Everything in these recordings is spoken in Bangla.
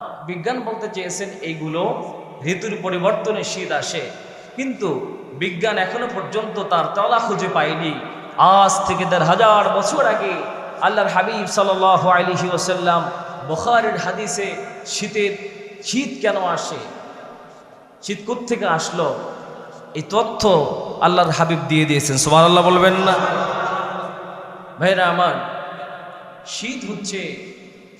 বিজ্ঞান বলতে চেয়েছেন এইগুলো ঋতুর পরিবর্তনে শীত আসে। কিন্তু বিজ্ঞান এখনও পর্যন্ত তার তলা খুঁজে পায়নি। আজ থেকে দেড় হাজার বছর আগে আল্লাহর হাবিব সাল আলহি ওসাল্লাম বখারের হাদিসে শীতের, শীত কেন আসে? শীত থেকে আসলো? এই তথ্য আল্লাহর হাবিব দিয়ে দিয়েছেন সোমান আল্লাহ বলবেন না। ভাইরা আমার, শীত হচ্ছে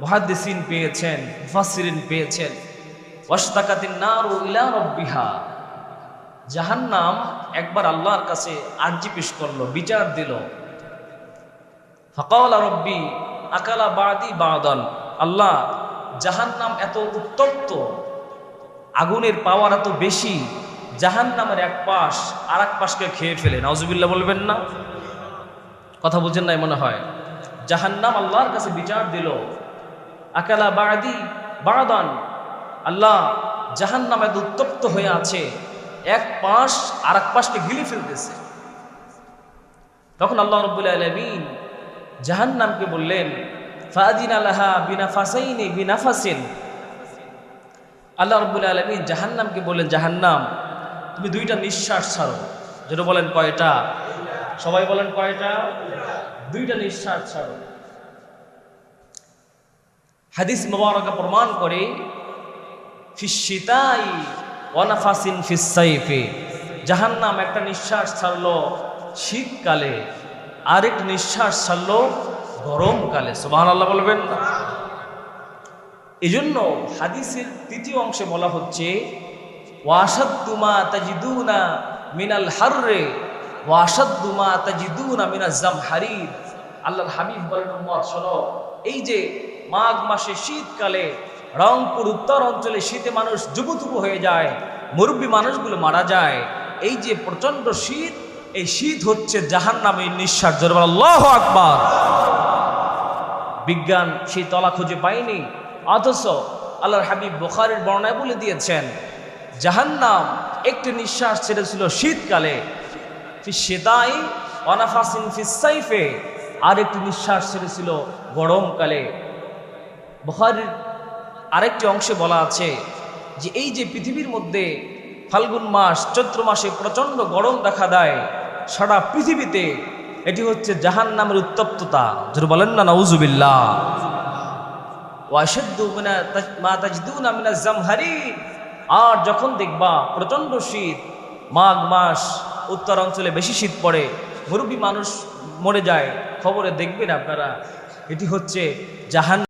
মহাদ্দিসিন পেয়েছেন, মুফাসসিরিন পেয়েছেন। ওয়াস্তাকাতিন নারু ইলা রব্বিহা। জাহান্নাম একবার আল্লাহর কাছে আর্জি পেশ করল, বিচার দিল। ফাকালা রব্বি, আকালা বাদি বাদন। আল্লাহ, জাহান্নাম এত উত্তপ্ত, আগুনের পাওয়ার এত বেশি, জাহান্নামের এক পাশ আর এক পাশকে খেয়ে ফেলে। নাউজুবিল্লাহ বলবেন না? কথা বুঝেন নাই মনে হয়? জাহান্নাম আল্লাহর কাছে বিচার দিল। আকালা বাদি, বাদান। আল্লাহ জাহান্নাম এত উত্তপ্ত হয়ে আছে, এক পাশ আর এক পাশকে গিলে ফেলতেছে। তখন আল্লাহ রব্বুল আলমিন জাহান্নামকে বললেন, ফাদিন আলাহা বিনা ফাসাইনি বিনা বিনাফাসিন। আল্লাহ রব্বুল আলমিন জাহান্নামকে বললেন, জাহান্নাম, তুমি দুইটা নিঃশ্বাস ছাড়ো। যেটা বলেন কয়টা? সবাই বলেন কয়টা? দুইটা নিঃশ্বাস ছাড়ো। হাদিস মোবারকা প্রমাণ করে ফিসিতাই ওয়ানাফাসিন ফিসাইফে জাহান্নাম একটা নিঃশ্বাস ছাড়লো শীতকালে, আরেক নিঃশ্বাস ছাড়লো গরমকালে। সুবাহ আল্লাহ বলবেন না? জন্য হাদিসের তৃতীয় অংশে বলা হচ্ছে ওয়াসাদ্দুমা তাজিদুনা মিনাল হাররে ওয়াসাদ্দুমা তাজিদুনা মিনা জামহারির। আল্লাহর হাবিব বলেন এই যে মাঘ মাসে শীতকালে রংপুর উত্তর অঞ্চলে শীতে মানুষ জুবুতুবু হয়ে যায়, মুরব্বী মানুষগুলো মারা যায়। এই যে প্রচণ্ড শীত, এই শীত হচ্ছে জাহান নামে নিঃশ্বাস আল্লাহ আকবার! বিজ্ঞান সেই তলা খুঁজে পায়নি, অথচ আল্লাহর হাবিব বোখারের বর্ণায় বলে দিয়েছেন, জাহান্নাম একটি নিঃশ্বাস ছেড়েছিল শীতকালে। সেদাই অনাফাসিন ফিসাইফে আর একটি নিঃশ্বাস ছেড়েছিল গরমকালে। বুখারির আরেকটি অংশে বলা আছে যে এই যে পৃথিবীর মধ্যে ফাল্গুন মাস, চৈত্র মাসে প্রচণ্ড গরম দেখা দেয়, সারা পৃথিবীতে এটি হচ্ছে জাহান নামের উত্তপ্ততা। যেটা বলেন না, নাউজুবিল্লাহ। আর যখন দেখবা প্রচণ্ড শীত, মাঘ মাস উত্তর অঞ্চলে বেশি শীত পড়ে, মুরব্বী মানুষ মরে যায়, খবরে দেখবেন আপনারা, এটি হচ্ছে জাহান